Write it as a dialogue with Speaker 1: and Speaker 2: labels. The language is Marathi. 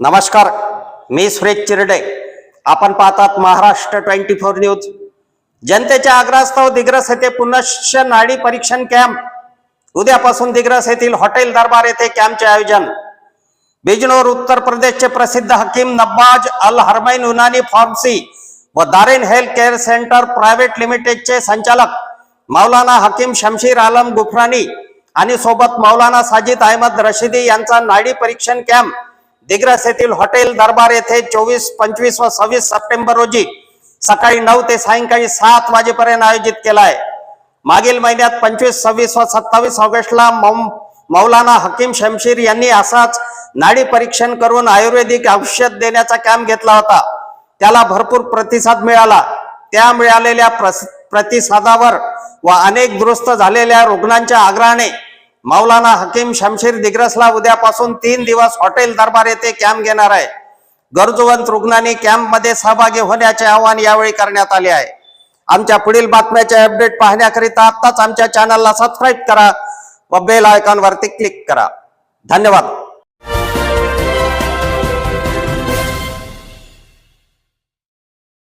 Speaker 1: नमस्कार मी सुरेश चिरडे. आपण पाहतात महाराष्ट्र ट्वेंटी फोर न्यूज. जनतेच्या आग्रहास्तव दिग्रस येथे पुनश्च नाडी परीक्षण कॅम्प उद्यापासून दिग्रस येथील हॉटेल दरबार येथे कॅम्पचे आयोजन. बिजनोर उत्तर प्रदेशचे प्रसिद्ध हकीम नब्बाज अल हरमैन उनानी फार्मसी व Daren health care centre private लिमिटेडचे संचालक मौलाना हकीम शमशीर आलम गुफरानी आणि सोबत मौलाना साजिद अहमद रशिदी यांचा नाडी परीक्षण कॅम्प दिग्रस येथील हॉटेल दरबार येथे चोवीस पंचवीस व सव्वीस सप्टेंबर रोजी सकाळी नऊ ते सायंकाळी सात वाजेपर्यंत आयोजित केला आहे मागील महिन्यात पंचवीस सव्वीस व सत्तावीस ऑगस्टला मौ- मौलाना हकीम शमशीर यांनी असाच नाडी परीक्षण करून आयुर्वेदिक औषध देण्याचा कॅम्प घेतला होता. त्याला भरपूर प्रतिसाद मिळाला. त्या मिळालेल्या प्रस- प्रतिसादावर व अनेक दुरुस्त झालेल्या रुग्णांच्या आग्रहाने मौलाना हकीम शमशीर दिग्रसला उद्यापासून तीन दिवस हॉटेल दरबार येथे कॅम्प घेणार आहे. गरजूवंत रुग्णांनी कॅम्पमध्ये सहभागी होण्याचे आवाहन यावेळी करण्यात आले आहे. आमच्या पुढील बातम्याचे अपडेट पाहण्याकरिता आत्ताच आमच्या चॅनलला सबस्क्राईब करा व बेल आयकॉन वरती क्लिक करा. धन्यवाद.